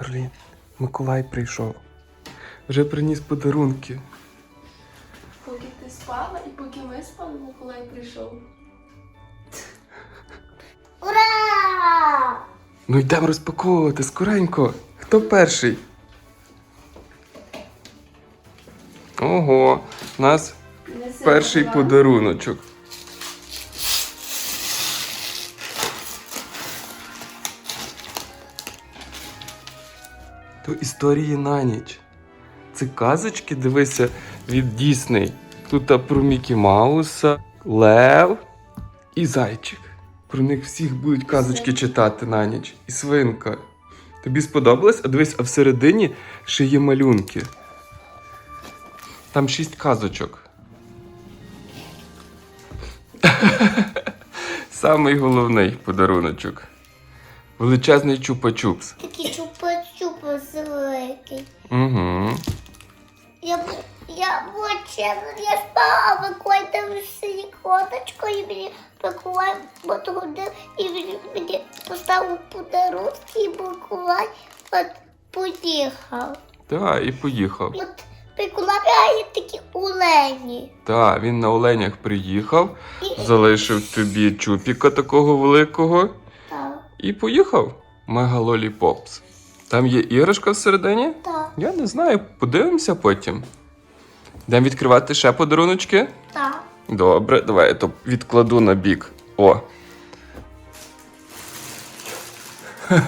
Карлін, Миколай прийшов. Вже приніс подарунки. Поки ти спала і поки ми спали, Миколай прийшов. Ура! Ну йдемо розпаковувати скоренько. Хто перший? Ого, у нас перший подаруночок. Історії на ніч. Це казочки, дивися, від Дісней. Тут про Мікі Мауса, Лев і Зайчик. Про них всіх будуть казочки читати на ніч. І свинка. Тобі сподобалось? А дивись, а всередині ще є малюнки. Там шість казочок. Самий головний подаруночок. Величезний чупа-чупс. Такий чупа-чупа великий. Угу. Я, я чесно, я спала, а Миколай там сині коточко, і мені Миколай подгодив, і він мені поставив подарунки, і Миколай от поїхав. Так, і поїхав. От Миколай грає такі олені. Так, він на оленях приїхав, І, залишив тобі чупіка такого великого так, і поїхав. Мега Лоліпопс. Там є іграшка всередині? так, Я не знаю, подивимося потім. Йдемо відкривати ще подаруночки. так. Добре, давай я то відкладу на бік. О.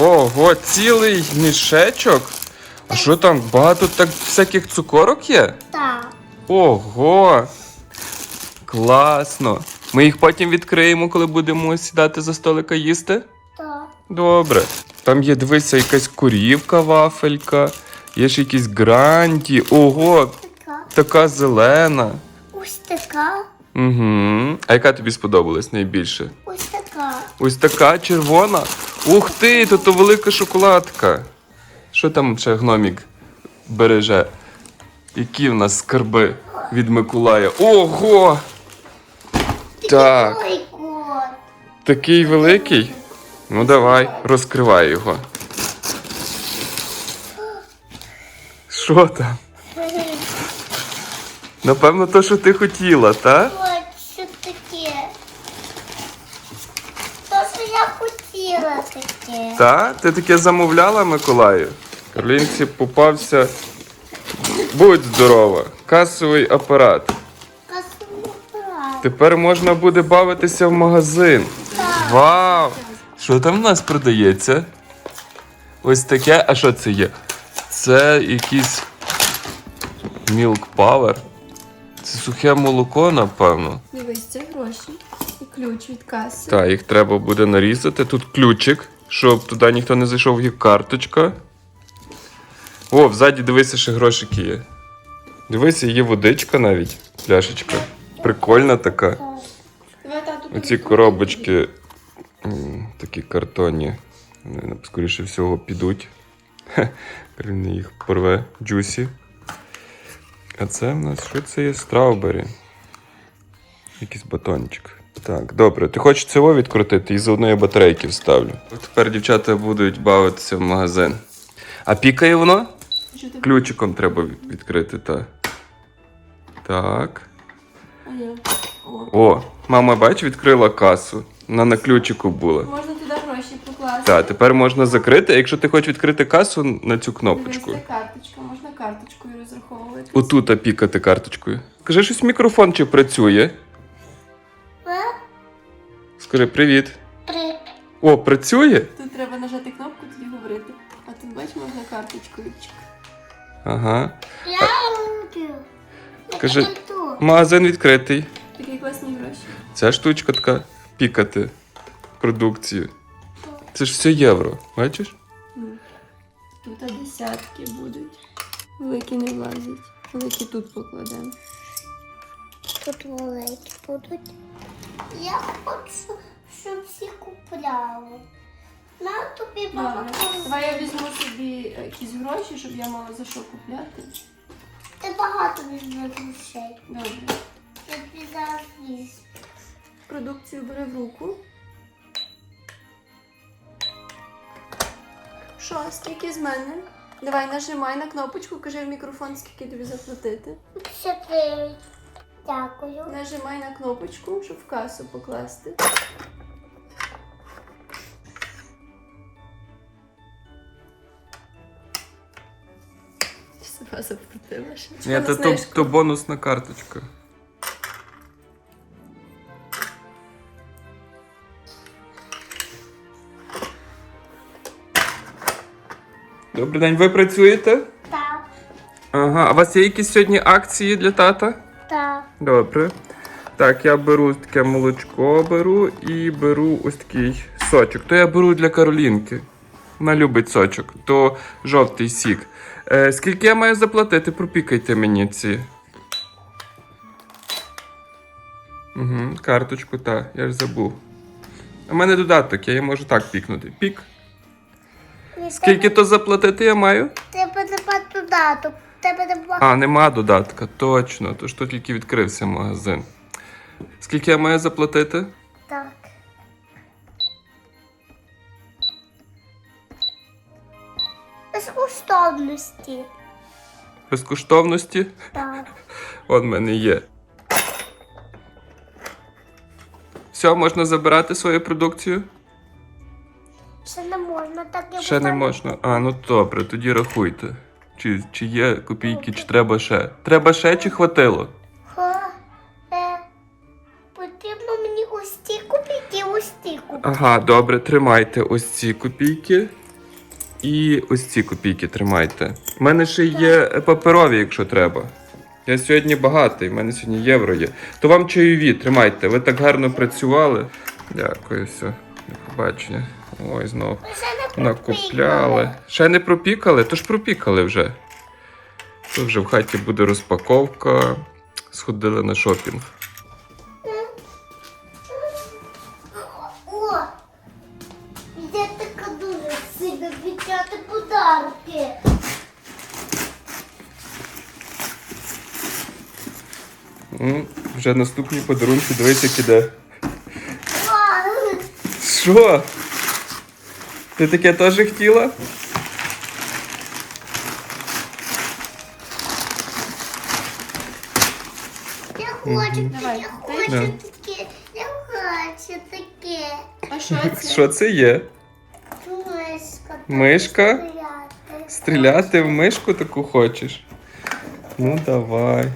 Ого, цілий мішечок. А що там? Багато так всяких цукорок є? Так. Ого. Класно. Ми їх потім відкриємо, коли будемо сідати за столика їсти. Так. Добре. Там є, дивися, якась корівка, вафелька, є ще якісь гранті. Ого, Така. така зелена. Ось така. Угу. А яка тобі сподобалась найбільше? Ось така. Ось така червона. Ух ти, то то велика шоколадка. Що там ще гномік береже? Які в нас скарби від Миколая? Ого! Так, Ой, кот. такий великий. Ну давай, розкривай його. Що там? Напевно, то, що ти хотіла, так? Ой, що таке? То, що я хотіла таке. Та? Ти таке замовляла, Миколаю? Карлінці попався. Будь здорова! Касовий апарат. Тепер можна буде бавитися в магазин. Вау! Що там в нас продається? Ось таке. А що це є? Це якийсь Milk Power. Це сухе молоко, напевно. Дивись, це гроші і ключ від каси. Так, їх треба буде нарізати. Тут ключик, щоб туди ніхто не зайшов, є карточка. О, взаді дивися, ще грошики є. Дивися, є водичка навіть, пляшечка. Прикольна така. Оці коробочки такі картонні. Вони, скоріше всього, підуть. Він їх порве джусі. А це в нас що це є? Страубері. Якийсь батончик. Так, добре. Ти хочеш цього відкрутити і з одної батарейки вставлю. Тепер дівчата будуть бавитися в магазин. А пікає воно? Ключиком треба відкрити, так. Так. А я. О. О, мама, бач, відкрила касу. Вона на ключику була. Можна туди гроші покласти. Так, тепер можна закрити. А якщо ти хочеш відкрити касу на цю Дивись, кнопочку. це карточка, можна карточкою розраховувати. Отут пікати карточкою. Скажи, щось мікрофон чи працює? Скажи привіт. Три. О, працює? Тут треба нажати кнопку, тоді говорити. А тут бач, можна карточкою. Ага. Я люблю. Кажи- Магазин відкритий. Такі класні гроші. Ця штучка така пікати продукцію. Це ж все євро, бачиш? Тут десятки будуть. Великі не влазять. Великі тут покладемо. Тут великі будуть. Я хочу, щоб всі купляли. На тобі багато. Давай я візьму собі якісь гроші, щоб я мала за що купляти. Ти багато візьме грошей. Добре. Я тобі зараз візьму. Продукцію бери в руку. Що, скільки з мене? Давай нажимай на кнопочку, кажи в мікрофон, скільки тобі заплатити. Чотири. Дякую. Нажимай на кнопочку, щоб в касу покласти. Сама. Ні, то, то, то бонусна карточка. Добрий день, ви працюєте? Так. Ага, а у вас є якісь сьогодні акції для тата? Так. Добре. Так, я беру таке молочко беру і беру ось такий сочок. То я беру для Каролінки. Вона любить сочок, то жовтий сік. Е, скільки я маю заплатити? Пропікайте мені ці. Угу, карточку, так, я ж забув. У мене додаток, я її можу так пікнути. Пік. Скільки то заплатити я маю? Тебе нема додаток. Тебе нема. А, нема додатка, точно. То ж то тільки відкрився магазин. Скільки я маю заплатити? Безкоштовності. Безкоштовності? Так. От в мене є. Все, можна забирати свою продукцію? Ще не можна, так я Ще не можна. А, ну добре, тоді рахуйте. Чи, чи є копійки, чи треба ще? Треба ще чи хватило? Ха, е, потрібно мені ось ці купити, ось ці купити. Ага, добре, тримайте ось ці копійки. І ось ці копійки тримайте. У мене ще є паперові, якщо треба. Я сьогодні багатий, в мене сьогодні євро є. То вам чайові, тримайте. Ви так гарно працювали. Дякую, все. До побачення. Ой, знов. Ми ще не Накупляли. Ще не пропікали? То ж пропікали вже. То вже в хаті буде розпаковка. Сходили на шопінг. Вже наступні подарунки, дивись, як іде. Що? Ти таке теж хотіла? Я хочу, Давай, я хочу Да. таке, я хочу таке. А що це? Що це є? Мишка. Мишка? Стріляти. Стріляти в мишку таку хочеш? Ну давай.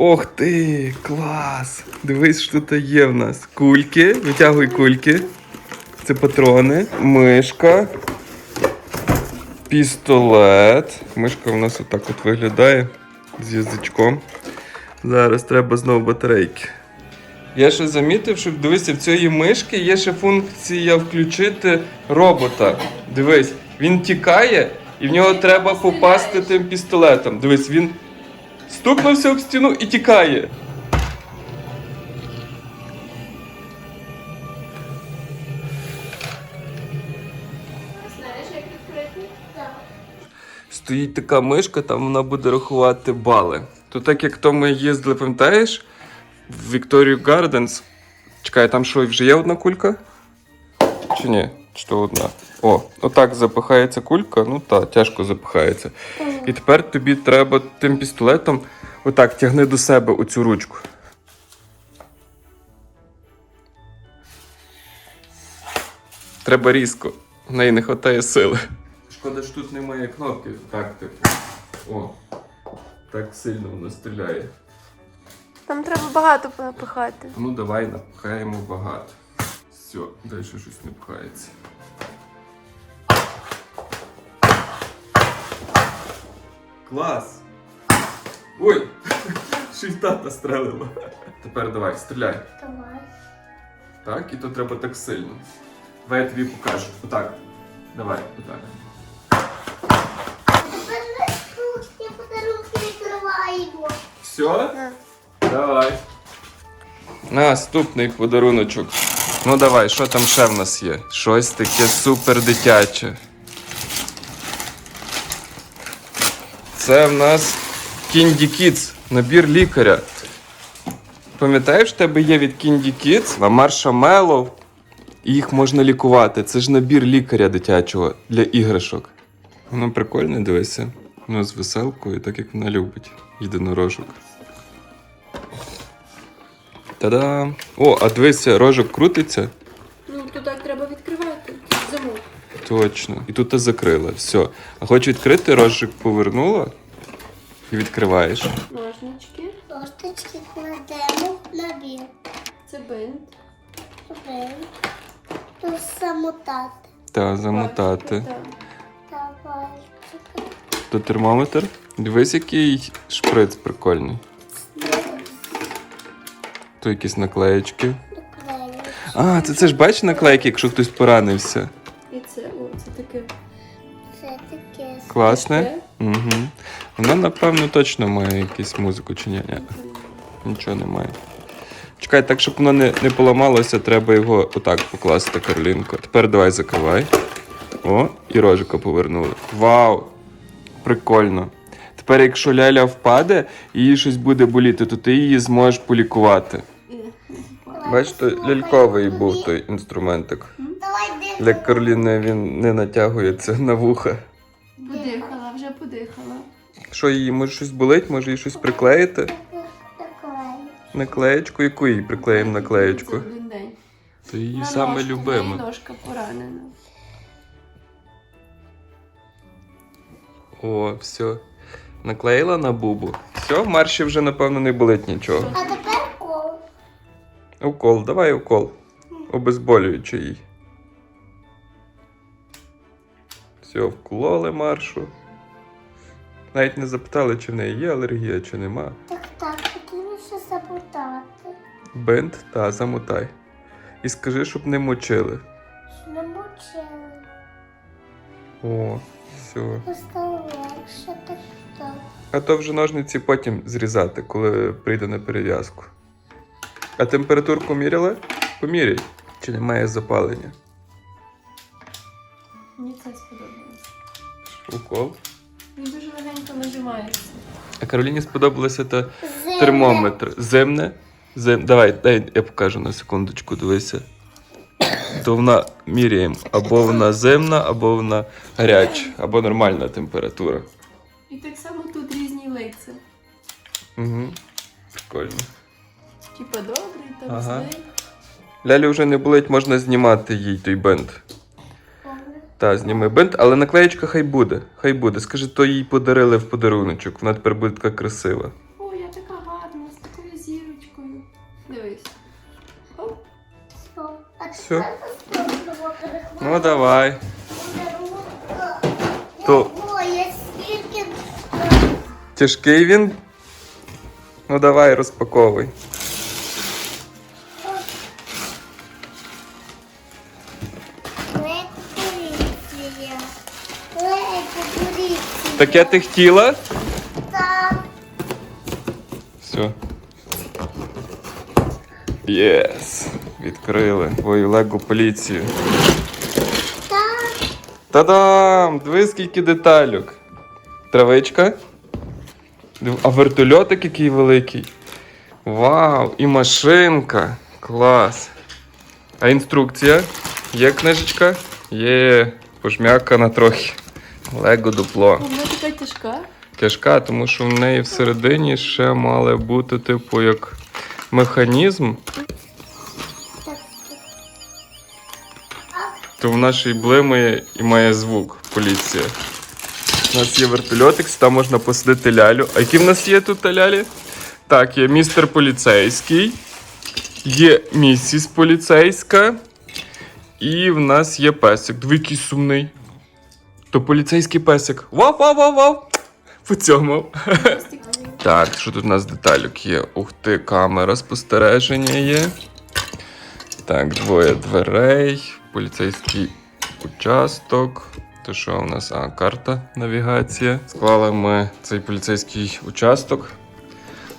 Ох ти, клас! Дивись, що тут є в нас. Кульки, витягуй кульки. Це патрони, мишка, пістолет. Мишка у нас отак от виглядає з язичком. Зараз треба знову батарейки. Я ще замітив, що дивися, в цієї мишки є ще функція включити робота. Дивись, він тікає, і в нього треба попасти тим пістолетом. Дивись, він стукнувся об стіну і тікає. Стоїть така мишка, там вона буде рахувати бали. То так як то ми їздили, пам'ятаєш, в Victoria Gardens. Чекай, там що, вже є одна кулька? Чи ні? Чи то одна? О, отак запихається кулька, ну та, тяжко запихається. І тепер тобі треба тим пістолетом отак тягни до себе оцю ручку. Треба різко. В неї не вистачає сили. Шкода, що тут немає кнопки. Так, типу. О. Так сильно воно стріляє. Там треба багато напихати. Ну давай напхаємо багато. Все, далі щось не пхається. Клас! Ой! Шифтата стрелила. Тепер давай, стріляй. Давай. Так, і то треба так сильно. Давай я тобі покажу. Отак. Давай, отак. Тепер наступні подарунки відкриваємо. Все? Давай. Наступний подаруночок. Ну давай, що там ще в нас є? Щось таке супер дитяче. Це в нас Candy Kids, набір лікаря. Пам'ятаєш, в тебе є від Candy Kids на маршамеллоу І їх можна лікувати. Це ж набір лікаря дитячого для іграшок. Воно прикольне, дивися. Воно з веселкою, так як вона любить. Єдинорожок. Та-дам! О, а дивися, рожок крутиться. Ну, то так треба відкривати. Замок. Точно. І тут ти закрила. Все. А хочеш відкрити, рожик повернула і відкриваєш. Ножнички. Косточки кладемо в набір. Це бинт. Окей. Тут замотати. Та замотати. Пальчики, так. Та пальчики. То термометр. Дивись, який шприц прикольний. То якісь наклеєчки. Доклеїмо. А, це, це ж бачиш наклейки, якщо хтось поранився. Класне. Угу. Воно, напевно, точно має якусь музику чи ні? Ні, нічого немає. Чекай, так, щоб воно не, не поламалося, треба його отак покласти, Карлінко. Тепер давай закривай. О, і рожика повернули. Вау! Прикольно. Тепер, якщо ляля впаде і їй щось буде боліти, то ти її зможеш полікувати. Бачите, ляльковий був той інструментик. Для. Карліни він не натягується на вуха. Що їй, може щось болить, може їй щось приклеїти? Наклеєчку, яку їй приклеїмо наклеєчку? Це один день. То її саме любиме. ножка поранена. О, все. Наклеїла на бубу. Все, в марші вже, напевно, не болить нічого. А тепер кол. Укол, давай укол. Обезболюючи їй. Все, вкололи маршу. Навіть не запитали, чи в неї є алергія, чи нема. Так, так, потрібно ще замотати. Бинт та замотай. І скажи, щоб не мочили. Що не мучили. О, все. Стало легше, так так. А то вже ножниці потім зрізати, коли прийде на перев'язку. А температурку міряла? Поміряй. Чи немає запалення? Мені це сподобалось. Укол. Він дуже легенько нажимається. А Кароліні сподобалося та Зеле. термометр. Зимне. Зим... Давай, дай я покажу на секундочку, дивися. То вона міряємо. Або вона зимна, або вона гаряча, або нормальна температура. І так само тут різні лиця. Угу. Прикольно. Типа добрий, там Ага. злий. Лялі вже не болить, можна знімати їй той бинт. Та, зніми бинт, але наклеєчка хай буде. Хай буде. Скажи, то їй подарили в подаруночок. Вона тепер буде така красива. О, я така гарна, з такою зірочкою. Дивись. Оп. Все. Ну давай. То- Тяжкий він. Ну давай, розпаковуй. Таке ти хотіла? Так. Все. Єс. Відкрили твою лего поліцію. Так. Та-дам! Диви, скільки деталюк. Травичка. А вертольотик який великий. Вау! І машинка. Клас. А інструкція? Є книжечка? Є. Пожмякана трохи. Лего дупло. Вона така тяжка. Тяжка, тому що в неї всередині ще мали бути, типу, як механізм. То вона ще й блимає і має звук поліція. У нас є вертольотик, там можна посадити лялю. А які в нас є тут лялі? Так, є містер поліцейський, є місіс поліцейська, і в нас є песик. Диви, сумний. То поліцейський песик. Вау-вау-вау-вау! По цьому. Так, що тут у нас деталюк є? Ух ти, камера спостереження є. Так, двоє дверей, поліцейський участок. То що у нас? А, карта, навігація. Склали ми цей поліцейський участок.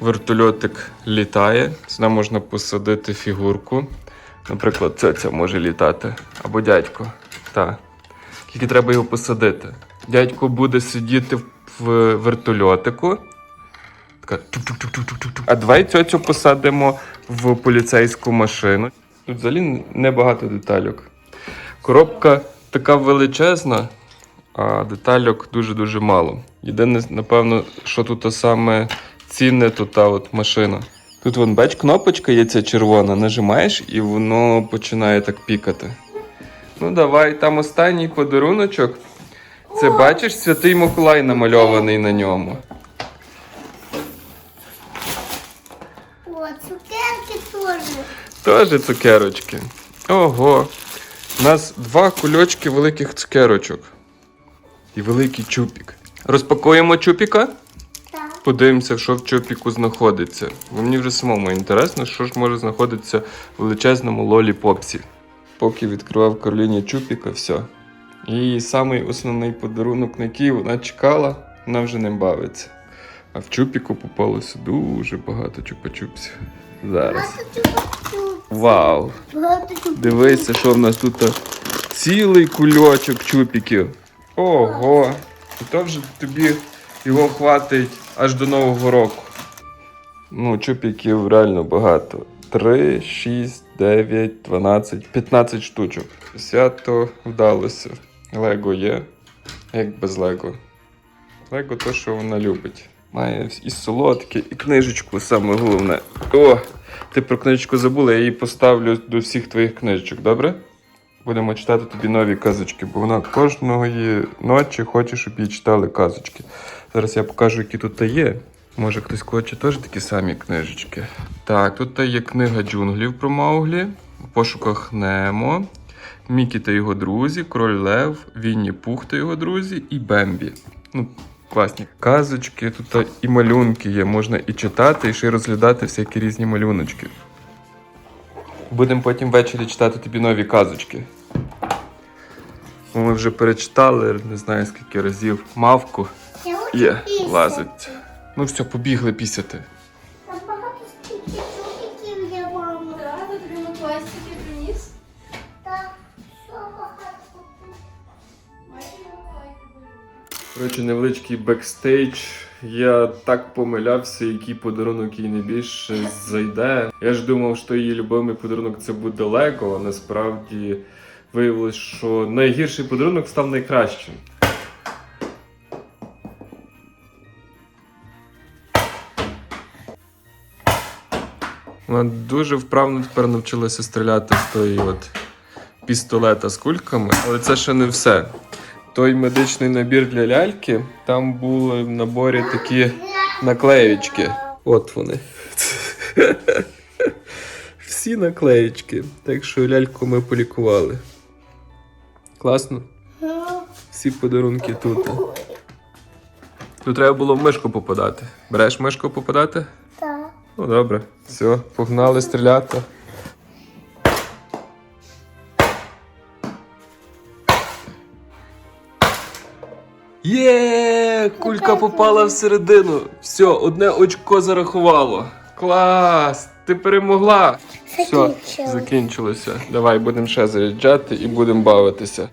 Вертольотик літає. Сюди можна посадити фігурку. Наприклад, це, це може літати. Або дядько. Так. Тільки треба його посадити. Дядько буде сидіти в вертольотику. Така. А давай цьоцю посадимо в поліцейську машину. Тут взагалі небагато детальок. Коробка така величезна, а детальок дуже-дуже мало. Єдине, напевно, що тут саме цінне, то та от машина. Тут вон, бач, кнопочка є ця червона, нажимаєш і воно починає так пікати. Ну, давай, там останній подаруночок. Це бачиш, святий Миколай намальований на ньому. О, цукерки теж. Теж цукерочки. Ого. У нас два кульочки великих цукерочок. І великий чупік. Розпакуємо чупіка? Так. Подивимося, що в чупіку знаходиться. Бо мені вже самому інтересно, що ж може знаходитися в величезному лолі-попсі. Поки відкривав Кароліні чупіка, все. І самий основний подарунок, на який вона чекала, вона вже не бавиться. А в чупіку попалося дуже багато чупа-чупсів. Зараз. Вау! Дивися, що в нас тут цілий кульочок чупіків. Ого! І то вже тобі його хватить аж до Нового року. Ну, чупіків реально багато. 3, 6, 9, 12, 15 штучок. Свято вдалося. Лего є. Як без Лего. Лего то, що вона любить. Має і солодке, і книжечку, саме головне. О! Ти про книжечку забула, я її поставлю до всіх твоїх книжечок, добре? Будемо читати тобі нові казочки, бо вона кожної ночі хоче, щоб їй читали казочки. Зараз я покажу, які тут є. Може, хтось хоче теж такі самі книжечки. Так, тут є книга джунглів про Мауглі, в пошуках Немо, Мікі та його друзі, Король Лев, Вінні Пух та його друзі і Бембі. Ну, класні казочки, тут і малюнки є, можна і читати, і ще й розглядати всякі різні малюночки. Будемо потім ввечері читати тобі нові казочки. Ми вже перечитали, не знаю скільки разів, мавку. Я Є, лазить. Ну все, побігли пісяти. Там багато скільки чупиків є, мама. Рада тобі Миколай приніс. Так, багато. Миколай. Коротше, невеличкий бекстейдж. Я так помилявся, який подарунок їй найбільше зайде. Я ж думав, що її любимий подарунок це буде Лего, а насправді виявилось, що найгірший подарунок став найкращим. Вона дуже вправно тепер навчилася стріляти з тої от пістолета з кульками, але це ще не все. Той медичний набір для ляльки, там були в наборі такі наклеєчки. От вони. Всі наклеєчки. Так що ляльку ми полікували. Класно. Ну, Всі подарунки тут. Тут треба було в мишку попадати. Береш мишку попадати? Ну добре. Все, погнали стріляти. Є! Кулька попала всередину. Все, одне очко зарахувало. Клас! Ти перемогла! Все, закінчилося. Давай будемо ще заряджати і будемо бавитися.